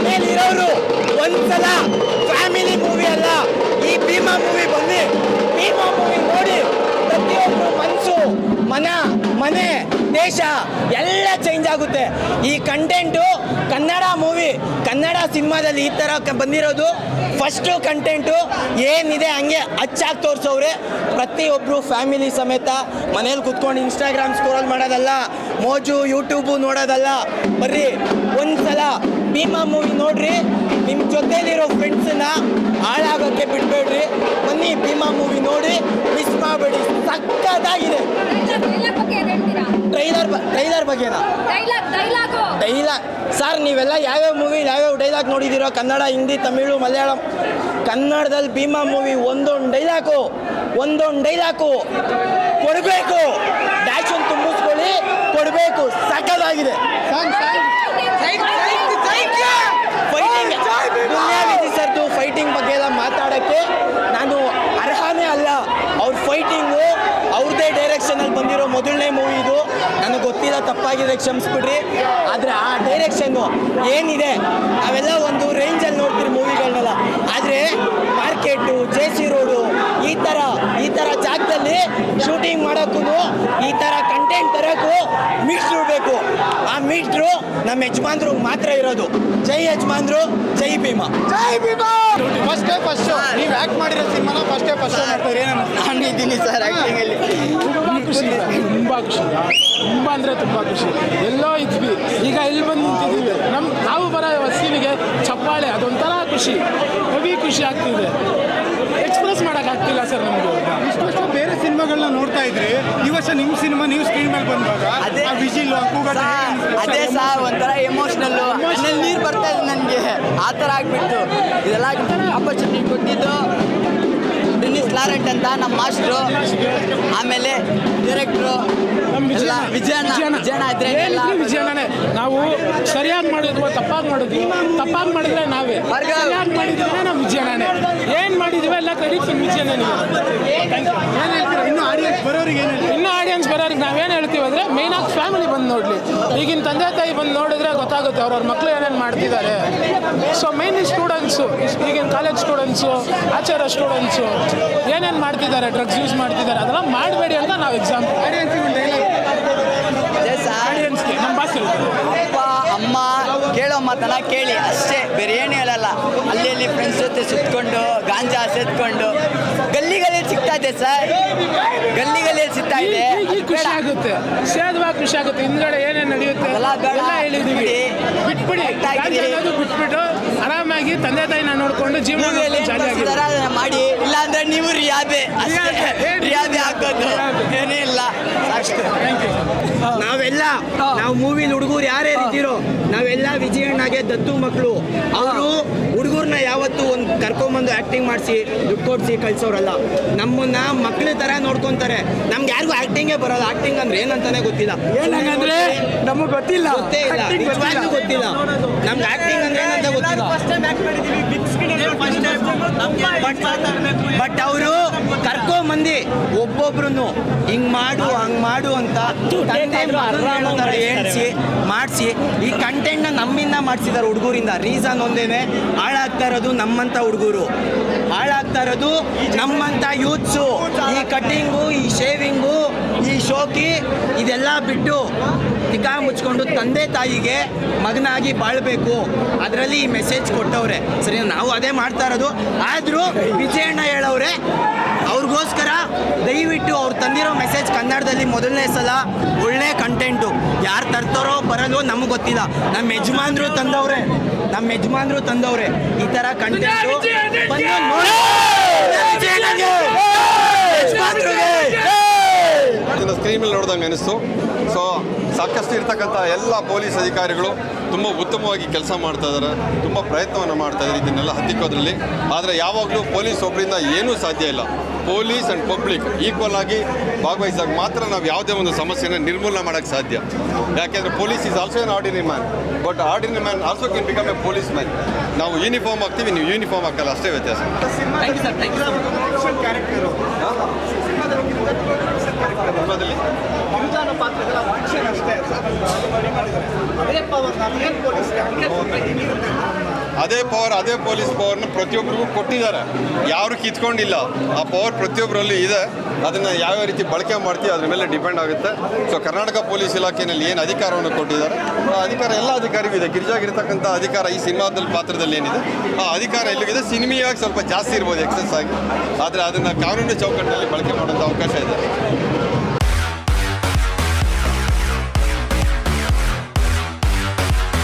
ಮನೇಲಿರೋರು ಒಂದ್ಸಲ family movie ಅಲ್ಲ, ಈ ಭೀಮಾ ಮೂವಿ ಬನ್ನಿ. ಭೀಮಾ ಮೂವಿ ನೋಡಿ ಪ್ರತಿಯೊಬ್ಬರು ಮನಸ್ಸು ಮನ, ಮನೆ, ದೇಶ ಎಲ್ಲ ಚೇಂಜ್ ಆಗುತ್ತೆ. ಈ ಕಂಟೆಂಟು ಕನ್ನಡ ಮೂವಿ ಕನ್ನಡ ಸಿನಿಮಾದಲ್ಲಿ ಈ ಥರ ಬಂದಿರೋದು. ಫಸ್ಟು ಕಂಟೆಂಟು ಏನಿದೆ ಹಂಗೆ ಅಚ್ಚಾಗಿ ತೋರಿಸೋರೆ ಪ್ರತಿಯೊಬ್ಬರು ಫ್ಯಾಮಿಲಿ ಸಮೇತ ಮನೇಲಿ ಕುತ್ಕೊಂಡು ಇನ್ಸ್ಟಾಗ್ರಾಮ್ ಸ್ಕ್ರೋಲ್ ಮಾಡೋದಲ್ಲ, ಮೋಜು ಯೂಟ್ಯೂಬು ನೋಡೋದಲ್ಲ, ಬರ್ರಿ, ಒಂದ್ಸಲ ಭೀಮಾ ಮೂವಿ ನೋಡ್ರಿ ನಿಮ್ಮ ಜೊತೆಲಿರೋ ಫ್ರೆಂಡ್ಸನ್ನ ಹಾಳಾಗೋಕ್ಕೆ ಬಿಡಬೇಡ್ರಿ. ಬನ್ನಿ ಭೀಮಾ ಮೂವಿ ನೋಡಿ ಮಿಸ್ ಮಾಡಬೇಡಿ. ಸಕ್ಕತ್ತಾಗಿದೆ. ಟ್ರೈಲರ್ ಟ್ರೈಲರ್ ಬಗ್ಗೆನಾ? ಡೈಲಾಗ್ ಸರ್ ನೀವೆಲ್ಲ ಯಾವ್ಯಾವ ಮೂವಿ ಯಾವ್ಯಾವ ಡೈಲಾಗ್ ನೋಡಿದ್ದೀರೋ ಕನ್ನಡ, ಹಿಂದಿ, ತಮಿಳು, ಮಲಯಾಳಂ. ಕನ್ನಡದಲ್ಲಿ ಭೀಮಾ ಮೂವಿ ಒಂದೊಂದು ಡೈಲಾಕು ಒಂದೊಂದು ಡೈಲಾಗು ಕೊಡಬೇಕು. ಡ್ಯಾಶ್ ಒಂದು ತುಂಬಿಸ್ಕೊಳ್ಳಿ. ಕೊಡಬೇಕು. ಸಕ್ಕದಾಗಿದೆ ಫೈಟಿಂಗ್ ಸರ್ದು ಫೈಟಿಂಗ್ ಬಗ್ಗೆ ಎಲ್ಲ ಮಾತಾಡೋಕ್ಕೆ ನಾನು ಅರ್ಹನೇ ಅಲ್ಲ. ಅವ್ರ ಫೈಟಿಂಗು ಅವ್ರದ್ದೇ ಡೈರೆಕ್ಷನಲ್ಲಿ ಬಂದಿರೋ ಮೊದಲನೇ ಮೂವಿ ಇದು. ನನಗೆ ತಪ್ಪಾಗಿದೆ ಕ್ಷಮಿಸ್ಬಿಡ್ರಿ. ಆದರೆ ಆ ಡೈರೆಕ್ಷನ್ನು ಏನಿದೆ ಅವೆಲ್ಲ ಒಂದು ರೇಂಜಲ್ಲಿ ನೋಡ್ತೀರಿ ಮೂವಿಗಳನ್ನೆಲ್ಲ ಆದರೆ ಮಾರ್ಕೆಟು ಜೆ ಸಿ ರೋಡು ಈ ಥರ ಈ ಥರ ಜಾಗದಲ್ಲಿ ಶೂಟಿಂಗ್ ಮಾಡೋಕ್ಕೂ ಈ ಥರ ಕಂಟೆಂಟ್ ತರೋಕ್ಕೂ ಮೀಟ್ರ್ ಇಡಬೇಕು ಆ ಮೀಟ್ರು ನಮ್ಮ ಯಜಮಾನ್ರು ಮಾತ್ರ ಇರೋದು. ಜೈ ಯಜಮಾನ್ರು ಜೈ ಭೀಮಾ. ಜೈ ಭೀಮಾ! ಫಸ್ಟ್ ಫಸ್ಟ್ ನೀವು ಆಕ್ಟ್ ಮಾಡಿರೋ ಸಿನಿಮಾನ ಫಸ್ಟ್ ಫಸ್ಟ್ ಮಾಡ್ತಾರೆ ನಾನು ಇದ್ದೀನಿ ಸರ್ ಆ್ಯಕ್ಟಿಂಗಲ್ಲಿ ತುಂಬ ಖುಷಿ ತುಂಬ ಖುಷಿ. ತುಂಬ ಅಂದರೆ ತುಂಬ ಖುಷಿ. ಎಲ್ಲೋ ಇದ್ವಿ. ಈಗ ಇಲ್ಲಿ ಬಂದು ನಿಂತಿದ್ದೀವಿ. ನಮ್ಮ ನಾವು ಬರೋ ವಸ್ತುವಿಗೆ ಚಪ್ಪಾಳೆ ಅದೊಂಥರ ಖುಷಿ. ಹೆವಿ ಖುಷಿ ಆಗ್ತಿದೆ. ಎಕ್ಸ್ಪ್ರೆಸ್ ಮಾಡೋಕ್ಕಾಗ್ತಿಲ್ಲ ಸರ್ ನಮಗೆ. ಇಷ್ಟು ಬೇರೆ ಸಿನಿಮಾಗಳನ್ನ ನೋಡ್ತಾ ಇದ್ರಿ. ಈ ವರ್ಷ ನಿಮ್ಮ ಸಿನಿಮಾ ನೀವು ಸ್ಕ್ರೀನ್ ಮೇಲೆ ಬಂದಾಗ ಅದೇ- ಆ ವಿಜಿಲ್ ಅದೇ ಸರ್ ಒಂಥರ ಎಮೋಷ್ನಲ್ಲು ನೀರು ಬರ್ತಾ ಇದೆ ನನಗೆ. ಆ ಥರ ಆಗ್ಬಿಟ್ಟು ಇದೆಲ್ಲ ಆಪರ್ಚುನಿಟಿ ಕೊಟ್ಟಿದ್ದು. ಲಾರೆಂಟ್ ಅಂತ ನಮ್ಮ ಮಾಸ್ಟ್ರು ಆಮೇಲೆ ಡೈರೆಕ್ಟ್ರು ನಮ್ಮ ಎಲ್ಲ ವಿಜಯಣ್ಣ ವಿಜಯಣ್ಣ. ಇದ್ರೆ ಎಲ್ಲ ವಿಜಯನೇ ನಾವು ಸರಿಯಾಗಿ ಮಾಡಿದ್ವು ತಪ್ಪಾಗಿ ಮಾಡಿದ್ವಿ. ತಪ್ಪಾಗಿ ಮಾಡಿದ್ರೆ ನಾವೇ. ಸರಿಯಾಗಿ ಮಾಡಿದ್ರೆ ನಾವು ವಿಜಯನೇ ಏನು ಮಾಡಿದ್ವಿ ಎಲ್ಲ ಕ್ರೆಡಿಟ್ ಏನು ಹೇಳ್ತೀರಾ? ಇನ್ನು ಆಡಿಯನ್ಸ್ ಬರೋರಿಗೆ ಏನು ಇನ್ನು ಆಡಿಯನ್ಸ್ ಬರೋರಿಗೆ ನಾವೇನು ಹೇಳ್ತೀವಿ ಅಂದರೆ ಮೇಯ್ನಾಗಿ ಫ್ಯಾಮಿಲಿ ಬಂದು ನೋಡಲಿ. ಈಗಿನ ತಂದೆ ತಾಯಿ ಬಂದು ನೋಡಿದ್ರೆ ಗೊತ್ತಾಗುತ್ತೆ ಅವ್ರವ್ರ ಮಕ್ಕಳು ಏನೇನು ಮಾಡ್ತಿದ್ದಾರೆ. ಸೊ ಮೇನ್ಲಿ ಸ್ಟೂಡೆಂಟ್ಸು ಈಗಿನ ಕಾಲೇಜ್ ಸ್ಟೂಡೆಂಟ್ಸು ಆಚಾರ ಸ್ಟೂಡೆಂಟ್ಸು ಏನೇನು ಮಾಡ್ತಿದ್ದಾರೆ ಡ್ರಗ್ಸ್ ಯೂಸ್ ಮಾಡ್ತಿದ್ದಾರೆ ಅದೆಲ್ಲ ಮಾಡಬೇಡಿ ಅಂತ ನಾವು ಎಕ್ಸಾಂಪಲ್ ಆಡಿಯನ್ಸ್ಗೆ ನಮ್ಮ ಭಾಷೆ ಅಮ್ಮ ಕೇಳೋ ಮಾತನ್ನ ಕೇಳಿ. ಅಷ್ಟೇ ಬೇರೆ ಏನು ಹೇಳಲ್ಲ. ಅಲ್ಲಿ ಅಲ್ಲಿ ಫ್ರೆಂಡ್ಸ್ ಜೊತೆ ಸುತ್ಕೊಂಡು ಗಾಂಜಾ ಸೇತ್ಕೊಂಡು ಗಲ್ಲಿಗಲ್ಲಿ ಗಲ್ಲಿ ಸಿಗ್ತಾ ಇದೆ ಸರ್ ಗಲ್ಲಿಗಲ್ಲಿ ಗಲ್ಲಿ ಸಿಗ್ತಾ ಇದೆ. ಈಗ ಖುಷಿ ಆಗುತ್ತೆ. ಸೇದವಾಗಿ ಖುಷಿ ಆಗುತ್ತೆ. ಹಿಂದ್ಗಡೆ ಏನೇನು ನಡೆಯುತ್ತೆ ಬೇಡ. ಎಲ್ಲ ಹೇಳಿದೀವಿ. ಬಿಟ್ಬಿಡಿ. ಗಾಂಜಾ ಅನ್ನೋದು ಬಿಟ್ಬಿಟ್ಟು ಆರಾಮಾಗಿ ತಂದೆ ತಾಯಿನ ನೋಡ್ಕೊಂಡು ಜೀವನ ಮಾಡಿ ಇಲ್ಲಾಂದ್ರೆ ನೀವು ರಿಯಾದೆ. ಅಷ್ಟೇ. ನಾವೆಲ್ಲ ನಾವು ಮೂವಿಲಿ ಹುಡುಗರು ಯಾರೇ ಇದ್ದೀರೋ ನಾವೆಲ್ಲ ವಿಜಯಣ್ಣಗೆ ದತ್ತು ಮಕ್ಕಳು. ಅವರು ಹುಡುಗರನ್ನ ಯಾವತ್ತೂ ಒಂದು ಕರ್ಕೊಂಬಂದು ಆ್ಯಕ್ಟಿಂಗ್ ಮಾಡಿಸಿ ದುಡ್ಡು ಕೊಡಿಸಿ ಕಳ್ಸೋರಲ್ಲ. ನಮ್ಮನ್ನ ಮಕ್ಕಳ ಥರ ನೋಡ್ಕೊತಾರೆ. ನಮ್ಗೆ ಯಾರಿಗೂ ಆ್ಯಕ್ಟಿಂಗೇ ಬರೋಲ್ಲ. ಆ್ಯಕ್ಟಿಂಗ್ ಅಂದ್ರೆ ಏನಂತಾನೆ ಗೊತ್ತಿಲ್ಲ. ಏನಂದ್ರೆ ನಮಗೆ ಗೊತ್ತಿಲ್ಲ. ಗೊತ್ತೇ ಇಲ್ಲ. ನಿಜವಾಗ್ಲೂ ಗೊತ್ತಿಲ್ಲ. ನಮ್ಗೆ ಆ್ಯಕ್ಟಿಂಗ್ ಅಂದ್ರೆ ಏನಂತ ಗೊತ್ತಿಲ್ಲ. ಬಟ್ ಅವರು ಕರ್ಕೊಂಬಂದು ಒಬ್ಬೊಬ್ರು ಹಿಂಗ್ ಮಾಡು ಹಂಗ್ ಮಾಡು ಅಂತ ಹೇಳ್ಸಿ ಮಾಡಿಸಿ. ಈ ಕಂಟೆಂಟ್ನ ನಮ್ಮಿಂದ ಮಾಡಿಸಿದ್ದಾರೆ ಹುಡುಗರಿಂದ. ರೀಸನ್ ಒಂದೇನೆ ಹಾಳಾಗ್ತಾ ಇರೋದು ನಮ್ಮಂಥ ಹುಡುಗರು. ಹಾಳಾಗ್ತಾ ಇರೋದು ನಮ್ಮಂಥ ಯೂತ್ಸು ಈ ಕಟ್ಟಿಂಗು ಈ ಶೇವಿಂಗು ಈ ಶೋಕಿ ಇದೆಲ್ಲ ಬಿಟ್ಟು ನಿಗಾ ಮುಚ್ಕೊಂಡು ತಂದೆ ತಾಯಿಗೆ ಮಗನಾಗಿ ಬಾಳ್ಬೇಕು. ಅದರಲ್ಲಿ ಈ ಮೆಸೇಜ್ ಕೊಟ್ಟವ್ರೆ. ಸರಿ ನಾವು ಅದೇ ಮಾಡ್ತಾ ಇರೋದು. ಆದರೂ ವಿಜಯಣ್ಣ ಹೇಳವ್ರೆ ಅವ್ರಿಗೋಸ್ಕರ ದಯವಿಟ್ಟು ಅವ್ರು ತಂದಿರೋ ಮೆಸೇಜ್ ಕನ್ನಡದಲ್ಲಿ ಮೊದಲನೇ ಸಲ ಒಳ್ಳೆ ಕಂಟೆಂಟು ಯಾರು ತರ್ತಾರೋ ಬರಲ್ವೋ ನಮಗೆ ಗೊತ್ತಿಲ್ಲ. ನಮ್ಮ ಯಜಮಾನ್ರು ತಂದವ್ರೆ. ನಮ್ಮ ಯಜಮಾನ್ರು ತಂದವ್ರೆ. ಈ ಥರ ಕಂಟೆಂಟು ಸ್ಕ್ರೀನಲ್ಲಿ ನೋಡಿದಂಗೆ ಅನಿಸ್ತು ಸೊ ಸಾಕಷ್ಟು ಇರ್ತಕ್ಕಂಥ ಎಲ್ಲ ಪೊಲೀಸ್ ಅಧಿಕಾರಿಗಳು ತುಂಬ ಉತ್ತಮವಾಗಿ ಕೆಲಸ ಮಾಡ್ತಾ ಇದ್ದಾರೆ ತುಂಬ ಪ್ರಯತ್ನವನ್ನು ಮಾಡ್ತಾ ಇದ್ದಾರೆ ಇದನ್ನೆಲ್ಲ ಹತ್ತಿಕ್ಕೋದ್ರಲ್ಲಿ. ಆದರೆ ಯಾವಾಗಲೂ ಪೊಲೀಸ್ ಒಬ್ಬರಿಂದ ಏನೂ ಸಾಧ್ಯ ಇಲ್ಲ. ಪೊಲೀಸ್ ಆ್ಯಂಡ್ ಪಬ್ಲಿಕ್ ಈಕ್ವಲ್ ಆಗಿ ಭಾಗವಹಿಸಿದಾಗ ಮಾತ್ರ ನಾವು ಯಾವುದೇ ಒಂದು ಸಮಸ್ಯೆನ ನಿರ್ಮೂಲನೆ ಮಾಡೋಕೆ ಸಾಧ್ಯ. ಯಾಕೆಂದರೆ police is also an ordinary man but ordinary man also can become a police man ನಾವು ಯೂನಿಫಾರ್ಮ್ ಹಾಕ್ತೀವಿ ನೀವು ಯೂನಿಫಾರ್ಮ್ ಹಾಕಲ್ಲ ಅಷ್ಟೇ ವ್ಯತ್ಯಾಸ. ಸಿನಿಮಾದಲ್ಲಿ ಯುವಜನ ಪಾತ್ರಗಳ ಫಿಕ್ಷನ್ ಅಷ್ಟೇ. ಅದೇ ಪವರ್ ಅದೇ ಪೊಲೀಸ್ಗೆ ಅದೇ ಪವರ್ ಅದೇ ಪೊಲೀಸ್ ಪವರ್ನ ಪ್ರತಿಯೊಬ್ಬರಿಗೂ ಕೊಟ್ಟಿದ್ದಾರೆ. ಯಾರು ಕಿತ್ಕೊಂಡಿಲ್ಲ, ಆ ಪವರ್ ಪ್ರತಿಯೊಬ್ಬರಲ್ಲಿ ಇದೆ. ಅದನ್ನು ಯಾವ್ಯಾವ ರೀತಿ ಬಳಕೆ ಮಾಡ್ತೀವಿ ಅದ್ರ ಮೇಲೆ ಡಿಪೆಂಡ್ ಆಗುತ್ತೆ. ಸೊ ಕರ್ನಾಟಕ ಪೊಲೀಸ್ ಇಲಾಖೆಯಲ್ಲಿ ಏನು ಅಧಿಕಾರವನ್ನು ಕೊಟ್ಟಿದ್ದಾರೆ? ಆ ಅಧಿಕಾರ ಎಲ್ಲ ಅಧಿಕಾರಿಗೂ ಇದೆ. ಗಿರಿಜಾಗಿರ್ತಕ್ಕಂಥ ಅಧಿಕಾರ ಈ ಸಿನಿಮಾದಲ್ಲಿ ಪಾತ್ರದಲ್ಲಿ ಏನಿದೆ? ಆ ಅಧಿಕಾರ ಎಲ್ಲಿಗಿದೆ? ಸಿನಿಮೀಯಾಗಿ ಸ್ವಲ್ಪ ಜಾಸ್ತಿ ಇರ್ಬೋದು ಎಕ್ಸಸ್ ಆಗಿ. ಆದರೆ ಅದನ್ನು ಕಾನೂನು ಚೌಕಟ್ಟಿನಲ್ಲಿ ಬಳಕೆ ಮಾಡೋಂಥ ಅವಕಾಶ ಇದೆ.